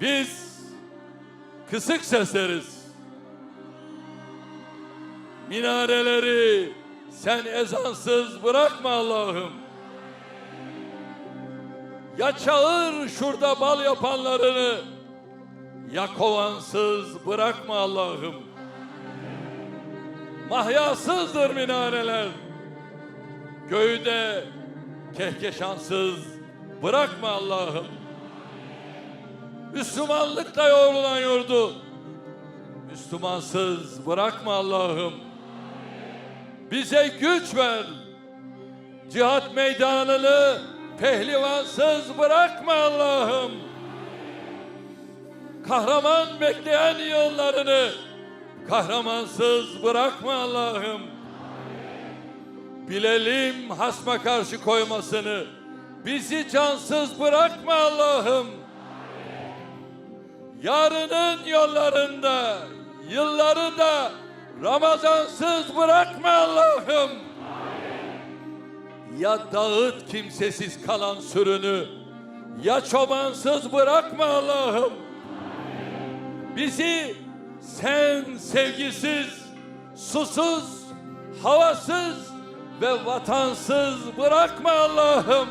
Biz kısık sesleriz. Minareleri sen ezansız bırakma Allah'ım. Ya çağır şurada bal yapanlarını ya kovansız bırakma Allah'ım. Mahyasızdır minareler. Göğde kehkeşansız bırakma Allah'ım. Müslümanlıkla yoğrulan yurdu Müslümansız bırakma Allah'ım. Bize güç ver. Cihat meydanını pehlivansız bırakma Allah'ım. Kahraman bekleyen yıllarını kahramansız bırakma Allah'ım. Bilelim hasma karşı koymasını. Bizi cansız bırakma Allah'ım. Yarının yollarında, yılları da Ramazansız bırakma Allah'ım. Ya dağıt kimsesiz kalan sürünü, ya çobansız bırakma Allah'ım. Bizi sen sevgisiz, susuz, havasız ve vatansız bırakma Allah'ım.